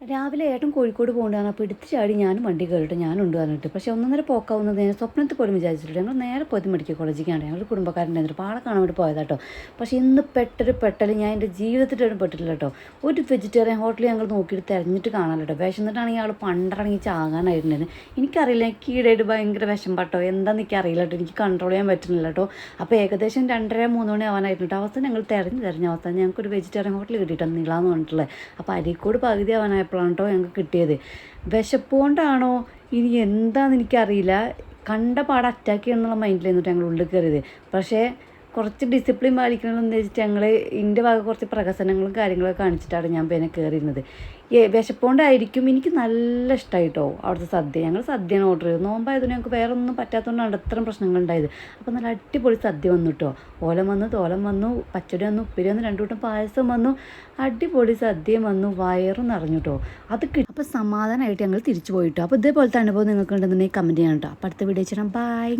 രാവിലെ ഏട്ടൻ കോഴിക്കോട് പോകേണ്ടതാണ് അപ്പോൾ എടുത്ത് ചാടി ഞാനും വണ്ടി കയറിയിട്ട് ഞാനുണ്ട് പറഞ്ഞിട്ട്. പക്ഷേ ഒന്നൊന്നര പോക്കാവുന്നത് ഞാൻ സ്വപ്നത്തിൽ പോലും വിചാരിച്ചിട്ടില്ല. ഞങ്ങൾ നേരെ പോയത് മെഡിക്കൽ കോളേജിലേക്കാണ്. ഞങ്ങൾ കുടുംബക്കാരുണ്ടായിരുന്നു അപ്പോൾ കാണാൻ വേണ്ടി പോയതാട്ടോ പക്ഷേ ഇന്ന് പെട്ടൊരു പെട്ടൽ ഞാൻ എന്റെ ജീവിതത്തിലൊന്നും പെട്ടിട്ടില്ല കേട്ടോ ഒരു വെജിറ്റേറിയൻ ഹോട്ടൽ ഞങ്ങൾ നോക്കിയിട്ട് തിരഞ്ഞിട്ട് കേട്ടോ വിശന്നിട്ടാണെങ്കിൽ ആൾ പണ്ടാണെങ്കിൽ ചാകാനായിട്ടുണ്ടായിരുന്നു എനിക്കറിയില്ല എനിക്ക് ഈടായിട്ട് ഭയങ്കര വിഷം പട്ടോ എന്താണെന്ന് എനിക്ക് അറിയില്ല കേട്ടോ എനിക്ക് കൺട്രോൾ ചെയ്യാൻ പറ്റുന്നില്ല കേട്ടോ അപ്പോൾ ഏകദേശം രണ്ടര മൂന്ന് മണി ആവാനായിട്ടുണ്ട് അവസ്ഥ ഞങ്ങൾ തിരഞ്ഞ് തിരഞ്ഞ അവസ്ഥ ഞങ്ങൾക്ക് ഒരു വെജിറ്റേറിയൻ ഹോട്ടൽ കിട്ടിയിട്ടാണ് നീളാന്ന് പറഞ്ഞിട്ടുള്ളത്. അപ്പോൾ അരീക്കോട് പകുതി ആവാനായപ്പോഴാണ് കേട്ടോ ഞങ്ങൾക്ക് കിട്ടിയത്. വിശപ്പ് കൊണ്ടാണോ ഇനി എന്താണെന്ന് എനിക്കറിയില്ല. കണ്ട പാടെ അറ്റാക്ക് ചെയ്യണമെന്നുള്ള മൈൻഡിലായിരുന്നു ഞങ്ങൾ ഉള്ളിൽ കയറിയത്. പക്ഷേ കുറച്ച് ഡിസിപ്ലിൻ പാലിക്കണമെന്ന് വെച്ചിട്ട് ഞങ്ങൾ എന്റെ ഭാഗം കുറച്ച് പ്രഹസനങ്ങളും കാര്യങ്ങളൊക്കെ കാണിച്ചിട്ടാണ് ഞാൻ പിന്നെ കയറിയിരുന്നത് ഏ വിശപ്പുകൊണ്ടായിരിക്കും എനിക്ക് നല്ല ഇഷ്ടമായിട്ടോ അവിടുത്തെ സദ്യ. ഞങ്ങൾ സദ്യയാണ് ഓർഡർ ചെയ്തത്. നോമ്പായതുകൊണ്ട് ഞങ്ങൾക്ക് വേറെ ഒന്നും പറ്റാത്തതുകൊണ്ടാണ് അത്രയും പ്രശ്നങ്ങൾ ഉണ്ടായത് അപ്പോൾ നല്ല അടിപൊളി സദ്യ വന്നു കേട്ടോ ഓലം വന്നു തോലം വന്നു പച്ചടി വന്നു ഉപ്പിരി വന്നു രണ്ടു കൂട്ടം പായസം വന്നു അടിപൊളി സദ്യയും വന്നു വയറും നിറഞ്ഞു കേട്ടോ അത് കിട്ടും അപ്പോൾ സമാധാനമായിട്ട് ഞങ്ങൾ തിരിച്ചു പോയിട്ടോ അപ്പോൾ ഇതേപോലത്തെ അനുഭവം നിങ്ങൾക്ക് ഉണ്ടെന്നുണ്ടെങ്കിൽ കമന്റ് ചെയ്യണം കേട്ടോ അപ്പോൾ അടുത്ത വീഡിയോ ചെയ്യണം ബൈ